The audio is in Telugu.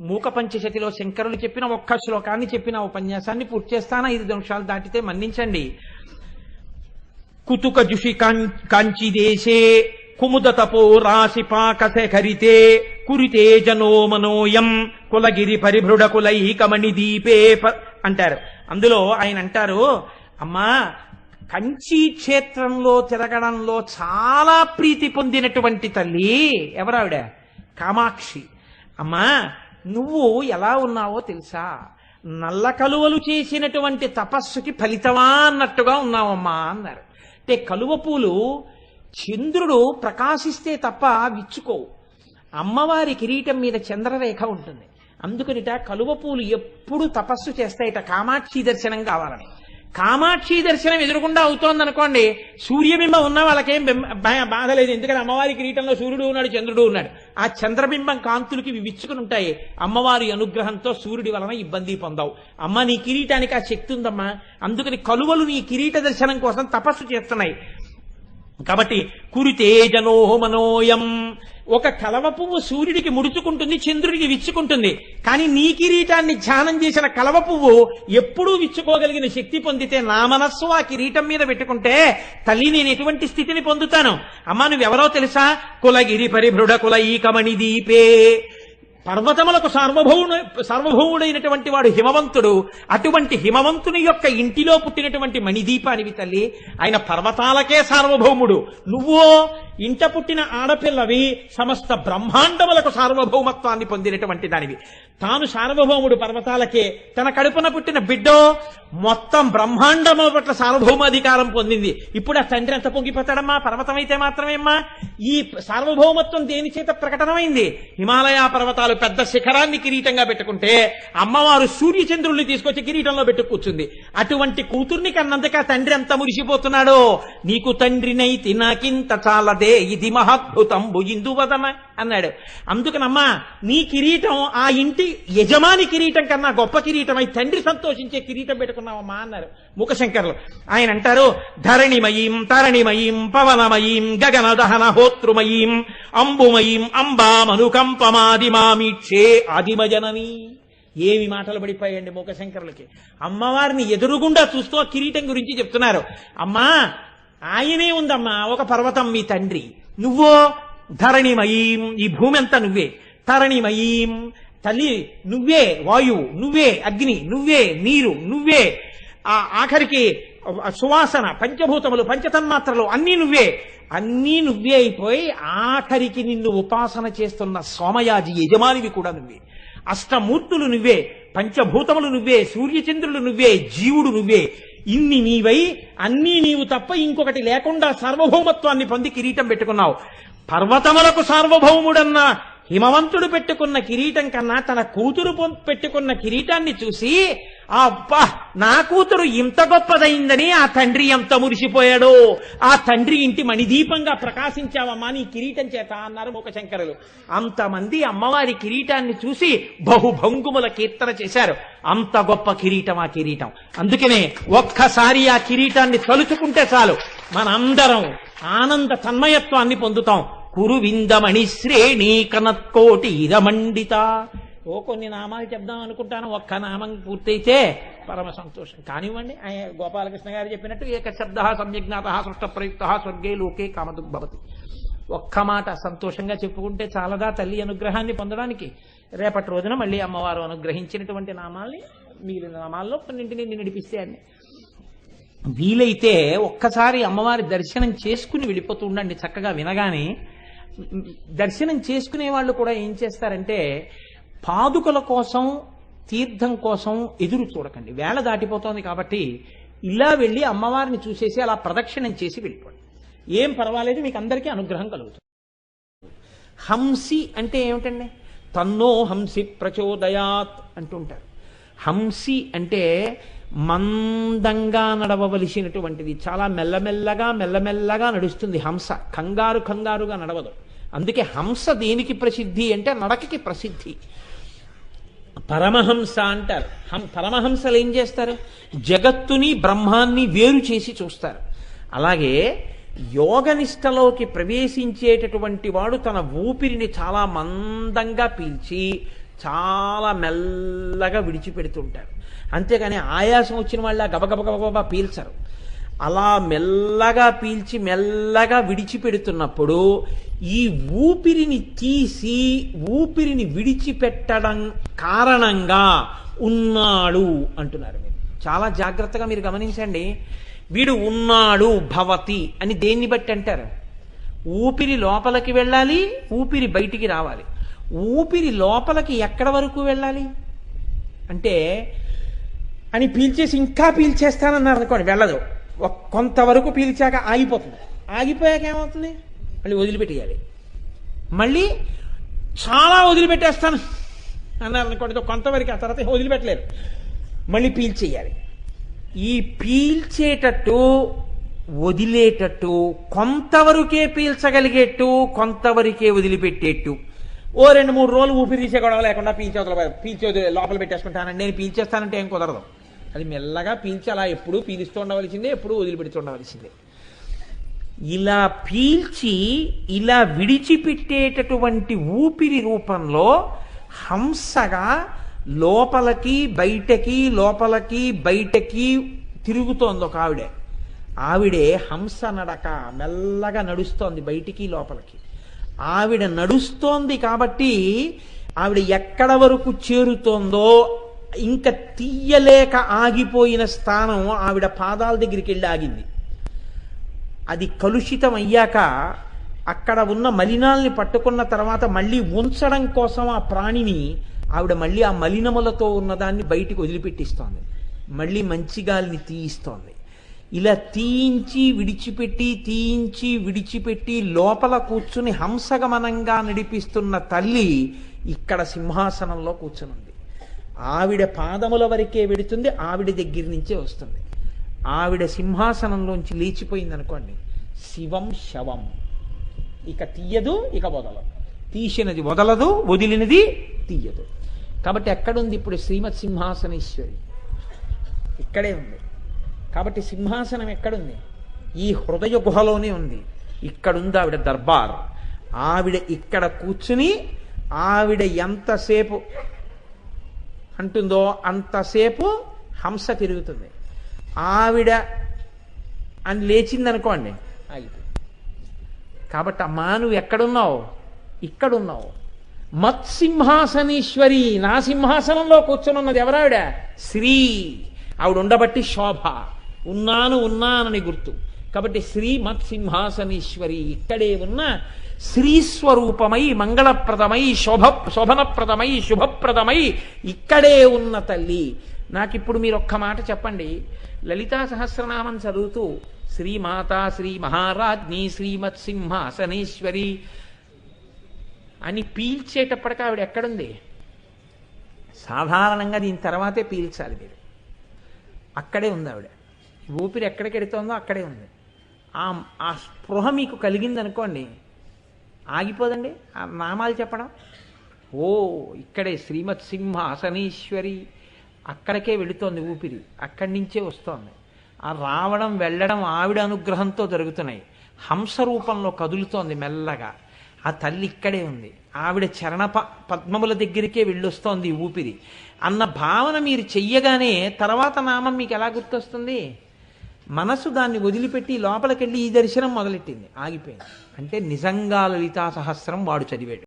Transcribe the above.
మూక పంచశతిలో శంకరులు చెప్పిన ఒక్క శ్లోకాన్ని చెప్పిన ఉపన్యాసాన్ని పూర్తి చేస్తాను? ఐదు నిమిషాలు దాటితే మన్నించండి. కుతుక జుషి కాంచి దేశే కుముద తపో రాశి పాకశేఖరితే కురితే జనో మనోయం కులగిరి పరిభృడ కులైకమణి దీపే ప- అంటారు. అందులో ఆయన అంటారు అమ్మా కంచి క్షేత్రంలో తిరగడంలో చాలా ప్రీతి పొందినటువంటి తల్లి ఎవరావిడ? కామాక్షి. అమ్మా నువ్వు ఎలా ఉన్నావో తెలుసా? నల్ల కలువలు చేసినటువంటి తపస్సుకి ఫలితమా అన్నట్టుగా ఉన్నావమ్మా అన్నారు. అంటే కలువ పూలు చంద్రుడు ప్రకాశిస్తే తప్ప విచ్చుకోవు. అమ్మవారి కిరీటం మీద చంద్రరేఖ ఉంటుంది. అందుకనిట కలువ పూలు ఎప్పుడు తపస్సు చేస్తాయిట కామాక్షి దర్శనం కావాలని. కామాక్షి దర్శనం ఎదురుకుండా అవుతోందనుకోండి సూర్యబింబం ఉన్న వాళ్ళకేం బాధ లేదు. ఎందుకంటే అమ్మవారి కిరీటంలో సూర్యుడు ఉన్నాడు చంద్రుడు ఉన్నాడు. ఆ చంద్రబింబం కాంతులకి విచ్చుకుని ఉంటాయి. అమ్మవారి అనుగ్రహంతో సూర్యుడి వలన ఇబ్బంది పొందవు. అమ్మ నీ కిరీటానికి ఆ శక్తి ఉందమ్మా. అందుకని కలువలు నీ కిరీట దర్శనం కోసం తపస్సు చేస్తున్నాయి. కాబట్టి కురితే మనోయం. ఒక కలవ పువ్వు సూర్యుడికి ముడుచుకుంటుంది చంద్రుడికి విచ్చుకుంటుంది. కానీ నీ కిరీటాన్ని ధ్యానం చేసిన కలవ పువ్వు ఎప్పుడూ విచ్చుకోగలిగిన శక్తి పొందితే నా మనస్సు ఆ కిరీటం మీద పెట్టుకుంటే తల్లి నేను ఎటువంటి స్థితిని పొందుతాను? అమ్మా నువ్వెవరో తెలుసా? కులగిరి పరిభృడ కుల ఈకమణి దీపే. పర్వతములకు సార్వభౌముడు సార్వభౌముడైనటువంటి వాడు హిమవంతుడు. అటువంటి హిమవంతుని యొక్క ఇంటిలో పుట్టినటువంటి మణిదీపానివి తల్లి ఆయన పర్వతాలకే సార్వభౌముడు. నువ్వో ఇంట పుట్టిన ఆడపిల్లవి సమస్త బ్రహ్మాండములకు సార్వభౌమత్వాన్ని పొందినటువంటి దానివి. తాను సార్వభౌముడు పర్వతాలకే తన కడుపున పుట్టిన బిడ్డో మొత్తం బ్రహ్మాండముల పట్ల సార్వభౌమాధికారం పొందింది. ఇప్పుడు ఆ తండ్రి ఎంత పొంగిపోతాడమ్మా పర్వతం అయితే మాత్రమేమ్మా? ఈ సార్వభౌమత్వం దేని చేత ప్రకటనమైంది? హిమాలయ పర్వతాలు పెద్ద శిఖరాన్ని కిరీటంగా పెట్టుకుంటే అమ్మవారు సూర్యచంద్రుల్ని తీసుకొచ్చి కిరీటంలో పెట్టు కూర్చుంది. అటువంటి కూతుర్ని కన్నందుక తండ్రి ఎంత మురిసిపోతున్నాడో. నీకు తండ్రినైతి నాకింత చాలదే ఇది మహాద్భుతంబు ఇందువదన అన్నాడు. అందుకనమ్మా నీ కిరీటం ఆ ఇంటి యజమాని కిరీటం కన్నా గొప్ప కిరీటం అయి తండ్రి సంతోషించే కిరీటం పెట్టుకున్నావమ్మా అన్నారు ముఖశంకర్లు. ఆయన అంటారు ధరణిమయీం తరణిమయీం పవనమయీం గగన దహన హోత్రుమయీం అంబుమయీం అంబామనుకంపమాదిమామీక్షే ఆదిమజనని ఏమి మాటలు పడిపోయాయండి మూకశంకరులకి. అమ్మవారిని ఎదురుగుండా చూస్తూ ఆ కిరీటం గురించి చెప్తున్నారు. అమ్మా ఆయనే ఉందమ్మా ఒక పర్వతం మీ తండ్రి. నువ్వో ధరణిమయీం ఈ భూమి అంతా నువ్వే. తరణిమయీం తల్లి నువ్వే వాయువు నువ్వే అగ్ని నువ్వే నీరు నువ్వే. ఆ ఆఖరికి సువాసన పంచభూతములు పంచతన్మాత్రలు అన్నీ నువ్వే. అన్నీ నువ్వే అయిపోయి ఆఖరికి నిన్ను ఉపాసన చేస్తున్న సోమయాజి యజమానివి కూడా నువ్వే. అష్టమూర్తులు నువ్వే పంచభూతములు నువ్వే సూర్యచంద్రులు నువ్వే జీవుడు నువ్వే. ఇన్ని నీవై అన్నీ నీవు తప్ప ఇంకొకటి లేకుండా సార్వభౌమత్వాన్ని పొంది కిరీటం పెట్టుకున్నావు. పర్వతములకు సార్వభౌముడన్న హిమవంతుడు పెట్టుకున్న కిరీటం కన్నా తన కూతురు పొం- పెట్టుకున్న కిరీటాన్ని చూసి అబ్బా నా కూతురు ఇంత గొప్పదైందని ఆ తండ్రి ఎంత మురిసిపోయాడో. ఆ తండ్రి ఇంటి మణిదీపంగా ప్రకాశించావమ్మా నీ కిరీటం చేత అన్నారు ముఖశంకరులు అంతమంది అమ్మవారి కిరీటాన్ని చూసి బహుభంగుముల కీర్తన చేశారు. అంత గొప్ప కిరీటం ఆ కిరీటం. అందుకనే ఒక్కసారి ఆ కిరీటాన్ని తలుచుకుంటే చాలు. మనందరం ఆనంద తన్మయత్వాన్ని పొందుతాం. కురువిందమణి శ్రేణి కనత్కోటి ఇరమండిత. ఓ కొన్ని నామాలు చెప్దాం అనుకుంటాను ఒక్క నామం పూర్తయితే పరమ సంతోషం. కానివ్వండి ఆయన గోపాలకృష్ణ గారు చెప్పినట్టు ఏక శబ్ద సమ్యజ్ఞాత సృష్ట ప్రయుక్త స్వర్గే లోకే కామదుగ్భవతి ఒక్క మాట సంతోషంగా చెప్పుకుంటే చాలదా తల్లి అనుగ్రహాన్ని పొందడానికి? రేపటి రోజున మళ్ళీ అమ్మవారు అనుగ్రహించినటువంటి నామాల్ని మిగిలిన నామాల్లో కొన్నింటిని నడిపిస్తే అండి వీలైతే ఒక్కసారి అమ్మవారి దర్శనం చేసుకుని వెళ్ళిపోతూ ఉండండి చక్కగా వినగానే. దర్శనం చేసుకునే వాళ్ళు కూడా ఏం చేస్తారంటే పాదుకల కోసం తీర్థం కోసం ఎదురు చూడకండి. వేళ దాటిపోతోంది కాబట్టి ఇలా వెళ్ళి అమ్మవారిని చూసేసి అలా ప్రదక్షిణం చేసి వెళ్ళిపోండి. ఏం పర్వాలేదు మీకు అందరికీ అనుగ్రహం కలుగుతుంది. హంసి అంటే ఏమిటండి? తన్నో హంసి ప్రచోదయాత్ అంటుంటారు. హంసి అంటే మందంగా నడవవలసినటువంటిది. చాలా మెల్లమెల్లగా మెల్లమెల్లగా నడుస్తుంది హంస. కంగారు కంగారుగా నడవదు. అందుకే హంస దేనికి ప్రసిద్ధి అంటే నడకకి ప్రసిద్ధి. పరమహంస అంటారు. హం పరమహంసలు ఏం చేస్తారు? జగత్తుని బ్రహ్మాన్ని వేరు చేసి చూస్తారు. అలాగే యోగనిష్టలోకి ప్రవేశించేటటువంటి వాడు తన ఊపిరిని చాలా మందంగా పీల్చి చాలా మెల్లగా విడిచిపెడుతుంటారు. అంతేగాని ఆయాసం వచ్చిన వాళ్ళ గబగబ పీల్చరు. అలా మెల్లగా పీల్చి మెల్లగా విడిచిపెడుతున్నప్పుడు ఈ ఊపిరిని తీసి ఊపిరిని విడిచిపెట్టడం కారణంగా ఉన్నాడు అంటున్నారు మీరు. చాలా జాగ్రత్తగా మీరు గమనించండి. వీడు ఉన్నాడు భవతి అని దేన్ని బట్టి అంటారు? ఊపిరి లోపలికి వెళ్ళాలి ఊపిరి బయటికి రావాలి. ఊపిరి లోపలికి ఎక్కడ వరకు వెళ్ళాలి? అంటే అని పీల్చేసి ఇంకా పీల్చేస్తానన్నారు అనుకోండి వెళ్ళదు. కొంతవరకు పీల్చాక ఆగిపోతుంది. ఆగిపోయాక ఏమవుతుంది? మళ్ళీ వదిలిపెట్టేయాలి. మళ్ళీ చాలా వదిలిపెట్టేస్తాను. అన్నారు అనుకోండి కొంతవరకు ఆ తర్వాత వదిలిపెట్టలేరు. మళ్ళీ పీల్చేయాలి ఈ పీల్చేటట్టు వదిలేటట్టు కొంతవరకే పీల్చగలిగేట్టు కొంతవరకే వదిలిపెట్టేట్టు. ఓ రెండు మూడు రోజులు ఊపిరి తీసే గొడవ లేకుండా పీల్చవతల పీల్చే వదిలే- లోపల పెట్టేసుకుంటానండి. నేను పీల్చేస్తానంటే ఏం కుదరదు. అది మెల్లగా పీల్చి అలా ఎప్పుడూ పీలుస్తూ ఉండవలసిందే ఎప్పుడూ వదిలిపెడుతూ ఉండవలసిందే. ఇలా పీల్చి ఇలా విడిచిపెట్టేటటువంటి ఊపిరి రూపంలో హంసగా లోపలికి బయటకి లోపలికి బయటకి తిరుగుతోంది ఒక ఆవిడే. ఆవిడే హంస నడక మెల్లగా నడుస్తోంది బయటికి లోపలికి. ఆవిడ నడుస్తోంది కాబట్టి ఆవిడ ఎక్కడ వరకు చేరుతోందో ఇంకా తీయలేక ఆగిపోయిన స్థానం ఆవిడ పాదాల దగ్గరికి వెళ్ళి ఆగింది. అది కలుషితం అయ్యాక అక్కడ ఉన్న మలినాల్ని పట్టుకున్న తర్వాత మళ్ళీ ఉంచడం కోసం ఆ ప్రాణిని ఆవిడ మళ్ళీ ఆ మలినములతో ఉన్నదాన్ని బయటికి వదిలిపెట్టిస్తోంది. మళ్ళీ మంచి గాలిని తీయిస్తోంది. ఇలా తీయించి విడిచిపెట్టి తీయించి విడిచిపెట్టి లోపల కూర్చుని హంసగమనంగా నడిపిస్తున్న తల్లి ఇక్కడ సింహాసనంలో కూర్చునుంది. ఆవిడ పాదముల వరకే వెడుతుంది ఆవిడ దగ్గర నుంచే వస్తుంది. ఆవిడ సింహాసనంలోంచి లేచిపోయింది అనుకోండి శివం శవం. ఇక తీయదు ఇక వదలదు. తీసినది వదలదు వదిలినది తీయదు. కాబట్టి ఎక్కడుంది ఇప్పుడు శ్రీమత్ సింహాసనేశ్వరి? ఇక్కడే ఉంది. కాబట్టి సింహాసనం ఎక్కడుంది? ఈ హృదయ గుహలోనే ఉంది. ఇక్కడుంది ఆవిడ దర్బార్. ఆవిడ ఇక్కడ కూర్చుని ఆవిడ ఎంతసేపు అంటుందో అంతసేపు హంస తిరుగుతుంది. ఆవిడ అని లేచిందనుకోండి ఆగిపోయింది కాబట్టి అమ్మా నువ్వు ఎక్కడున్నావు? ఇక్కడున్నావు. మత్సింహాసనీశ్వరి నా సింహాసనంలో కూర్చొనున్నది ఎవరావిడ? శ్రీ. ఆవిడ ఉండబట్టి శోభ. ఉన్నాను ఉన్నానని గుర్తు. కాబట్టి శ్రీమత్సింహాసనేశ్వరి ఇక్కడే ఉన్న శ్రీస్వరూపమై మంగళప్రదమై శోభ శోభనప్రదమై శుభప్రదమై ఇక్కడే ఉన్న తల్లి. నాకిప్పుడు మీరు ఒక్క మాట చెప్పండి. లలితా సహస్రనామం చదువుతూ శ్రీమాత శ్రీ మహారాజ్ని శ్రీమత్ సింహాసనేశ్వరి అని పీల్చేటప్పటికి ఆవిడ ఎక్కడుంది? సాధారణంగా దీని తర్వాతే పీల్చాలి మీరు. అక్కడే ఉంది ఆవిడ. ఊపిరి ఎక్కడికి ఎడుతోందో అక్కడే ఉంది. ఆ ఆ స్పృహ మీకు కలిగింది అనుకోండి ఆగిపోదండి ఆ నామాలు చెప్పడం. ఓ ఇక్కడే శ్రీమత్ సింహాసనేశ్వరి అక్కడికే వెళుతోంది ఊపిరి అక్కడి నుంచే వస్తోంది. ఆ రావడం వెళ్ళడం ఆవిడ అనుగ్రహంతో జరుగుతున్నాయి. హంస రూపంలో కదులుతోంది మెల్లగా. ఆ తల్లి ఇక్కడే ఉంది. ఆవిడ చరణ ప పద్మముల దగ్గరికే వెళ్ళొస్తోంది ఊపిరి. అన్న భావన మీరు చెయ్యగానే తర్వాత నామం మీకు ఎలా గుర్తొస్తుంది? మనసు దాన్ని వదిలిపెట్టి లోపలికెళ్ళి ఈ దర్శనం మొదలెట్టింది. ఆగిపోయింది. అంటే నిజంగా లలితా సహస్రం వాడు చదివాడు.